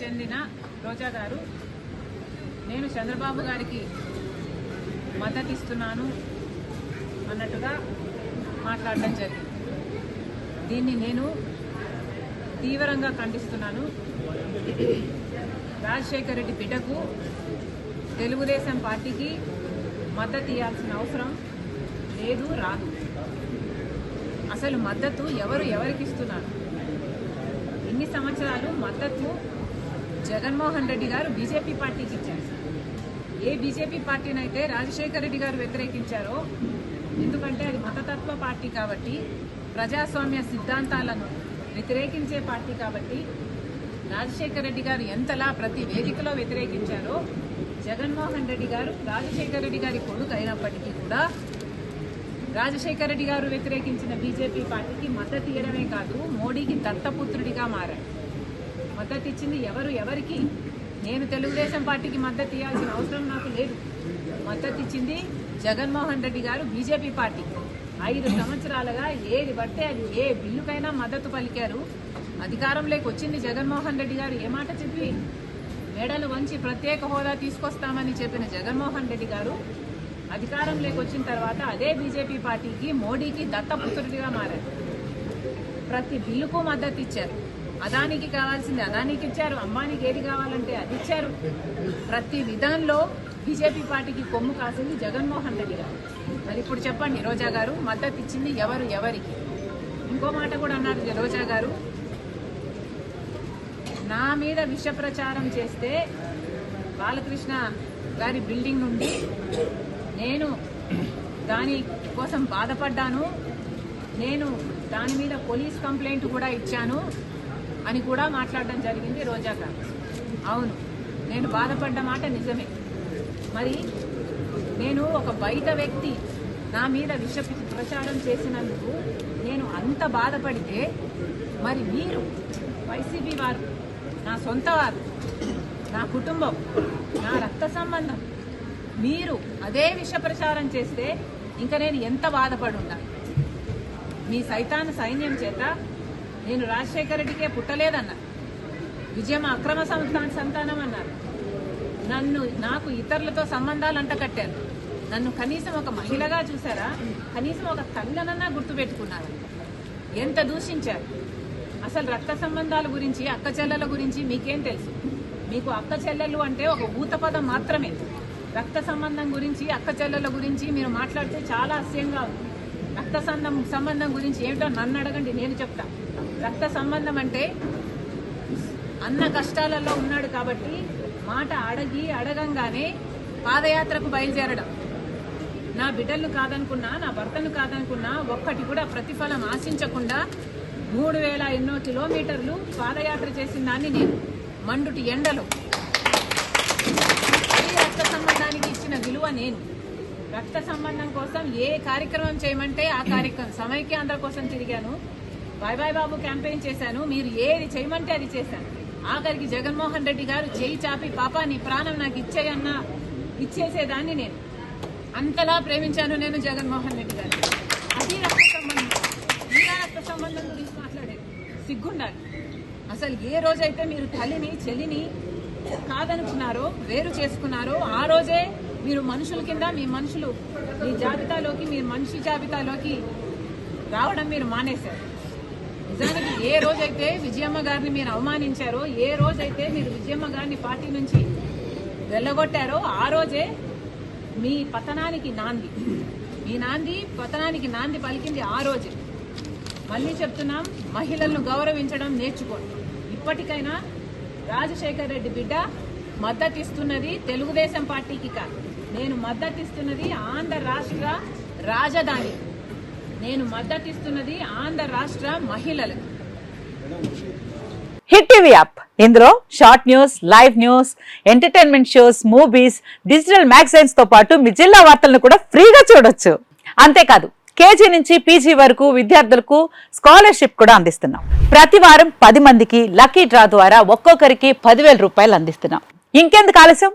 చెందిన రోజా గారు నేను చంద్రబాబు గారికి మద్దతు ఇస్తున్నాను అన్నట్టుగా మాట్లాడడం జరిగింది. దీన్ని నేను తీవ్రంగా ఖండిస్తున్నాను. రాజశేఖర రెడ్డి బిడ్డకు తెలుగుదేశం పార్టీకి మద్దతు ఇవ్వాల్సిన అవసరం లేదు రాదు. అసలు మద్దతు ఎవరు ఎవరికి ఇస్తున్నారు? ఇన్ని సంవత్సరాలు మద్దతు జగన్మోహన్ రెడ్డి గారు బీజేపీ పార్టీకి ఇచ్చారు. ఏ బీజేపీ పార్టీనైతే రాజశేఖర రెడ్డి గారు వ్యతిరేకించారో ఎందుకంటే అది మతతత్వ పార్టీ కాబట్టి ప్రజాస్వామ్య సిద్ధాంతాలను వ్యతిరేకించే పార్టీ కాబట్టి రాజశేఖర రెడ్డి గారు ఎంతలా ప్రతి వేదికలో వ్యతిరేకించారో జగన్మోహన్ రెడ్డి గారు రాజశేఖర రెడ్డి గారి కొడుకు అయినప్పటికీ కూడా రాజశేఖర రెడ్డి గారు వ్యతిరేకించిన బీజేపీ పార్టీకి మద్దతు ఇవ్వడమే కాదు మోడీకి దత్తపుత్రుడిగా మారాడు మద్దతు ఇచ్చింది ఎవరు ఎవరికి? నేను తెలుగుదేశం పార్టీకి మద్దతు ఇవ్వాల్సిన అవసరం నాకు లేదు. మద్దతు ఇచ్చింది జగన్మోహన్ రెడ్డి గారు బీజేపీ పార్టీ. ఐదు సంవత్సరాలుగా ఏది పడితే అది ఏ బిల్లుకైనా మద్దతు పలికారు. అధికారంలోకి వచ్చింది జగన్మోహన్ రెడ్డి గారు. ఏ మాట చెప్పి? మేడలు వంచి ప్రత్యేక హోదా తీసుకొస్తామని చెప్పిన జగన్మోహన్ రెడ్డి గారు అధికారంలోకి వచ్చిన తర్వాత అదే బీజేపీ పార్టీకి మోడీకి దత్తపుత్రుడిగా మారారు. ప్రతి బిల్లుకు మద్దతు ఇచ్చారు. అదానికి కావాల్సింది అదానికి ఇచ్చారు అంబానీకి ఏది కావాలంటే అది ఇచ్చారు. ప్రతి విధానంలో బీజేపీ పార్టీకి కొమ్ము కాసింది జగన్మోహన్ రెడ్డి గారు. మరి ఇప్పుడు చెప్పండి రోజా గారు మద్దతు ఇచ్చింది ఎవరు ఎవరికి? ఇంకో మాట కూడా అన్నారు రోజా గారు. నా మీద విష ప్రచారం చేస్తే బాలకృష్ణ గారి బిల్డింగ్ నుండి నేను దాని కోసం బాధపడ్డాను. నేను దాని మీద పోలీస్ కంప్లైంట్ కూడా ఇచ్చాను. అని కూడా మాట్లాడడం జరిగింది రోజా గారు. అవును నేను బాధపడ్డ మాట నిజమే. మరి నేను ఒక బయట వ్యక్తి నా మీద విష ప్రచారం చేసినందుకు నేను అంత బాధపడితే మరి మీరు వైసీపీ వారు నా సొంత వారు నా కుటుంబం నా రక్త సంబంధం మీరు అదే విష ప్రచారం చేస్తే ఇంకా నేను ఎంత బాధపడి ఉండాలి మీ సైతాన్ సైన్యం చేత నేను రాజశేఖర రెడ్డికే పుట్టలేదన్నారు విజయం అక్రమ సంతాన సంతానం అన్నారు. నన్ను నాకు ఇతరులతో సంబంధాలు అంట కట్టారు. నన్ను కనీసం ఒక మహిళగా చూసారా కనీసం ఒక తల్లనన్నా గుర్తుపెట్టుకున్నారు ఎంత దూషించారు? అసలు రక్త సంబంధాల గురించి అక్క చెల్లెల గురించి మీకేం తెలుసు? మీకు అక్క చెల్లెలు అంటే ఒక ఊత పదం మాత్రమే. రక్త సంబంధం గురించి అక్క చెల్లెల గురించి మీరు మాట్లాడితే చాలా అస్యంగా ఉంది. రక్త సంబంధం సంబంధం గురించి ఏమిటో నన్ను అడగండి నేను చెప్తా. రక్త సంబంధం అంటే అన్న కష్టాలలో ఉన్నాడు కాబట్టి మాట అడగి అడగంగానే పాదయాత్రకు బయలుదేరడం. నా బిడ్డలను కాదనుకున్నా నా భర్తను కాదనుకున్నా ఒక్కటి కూడా ప్రతిఫలం ఆశించకుండా మూడు వేల ఎన్నో కిలోమీటర్లు పాదయాత్ర చేసిన దాన్ని నేను మండుటి ఎండలో. ఈ రక్త సంబంధానికి ఇచ్చిన విలువ నేను. రక్త సంబంధం కోసం ఏ కార్యక్రమం చేయమంటే ఆ కార్యక్రమం. సమైక్యాంధ్ర కోసం తిరిగాను. బాయ్ బాయ్ బాబు క్యాంపెయిన్ చేశాను. మీరు ఏది చేయమంటే అది చేశాను. ఆఖరికి జగన్మోహన్ రెడ్డి గారు చేయి చాపి పాపా నీ ప్రాణం నాకు ఇచ్చేయన్న ఇచ్చేసేదాన్ని నేను. అంతలా ప్రేమించాను నేను జగన్మోహన్ రెడ్డి గారు అది రక్త సంబంధం. ఇలా రక్త సంబంధం గురించి మాట్లాడేది? సిగ్గుండాలి. అసలు ఏ రోజైతే మీరు తల్లిని చెల్లిని కాదనుకున్నారో వేరు చేసుకున్నారో ఆ రోజే మీరు మనుషుల కింద మీ మనుషులు మీ జాబితాలోకి మీ మనిషి జాబితాలోకి రావడం మీరు మానేశారు. నిజానికి ఏ రోజైతే విజయమ్మ గారిని మీరు అవమానించారో ఏ రోజైతే మీరు విజయమ్మ గారిని పార్టీ నుంచి వెళ్ళగొట్టారో ఆ రోజే మీ పతనానికి నాంది. మీ నాంది పతనానికి నాంది పలికింది ఆ రోజే. మళ్ళీ చెప్తున్నాం మహిళలను గౌరవించడం నేర్చుకోండి. ఇప్పటికైనా రాజశేఖర్ రెడ్డి బిడ్డ మద్దతిస్తున్నది తెలుగుదేశం పార్టీకి కాదు. నేను మద్దతిస్తున్నది ఆంధ్ర రాష్ట్ర రాజధాని. నేను మద్దతిస్తున్నది ఆంధ్ర రాష్ట్ర మహిళలకు హిట్ టీవీ యాప్. ఇందులో short news live news entertainment shows movies digital మ్యాగజైన్స్తో పాటు మీ జిల్లా వార్తలను కూడా ఫ్రీగా చూడొచ్చు. అంతేకాదు కేజీ నుంచి పీజీ వరకు విద్యార్థులకు స్కాలర్షిప్ కూడా అందిస్తున్నాం. ప్రతి వారం పది మందికి లక్కీ డ్రా ద్వారా ఒక్కొక్కరికి పదివేల రూపాయలు అందిస్తున్నాం. ఇంకెందుకు ఆలస్యం?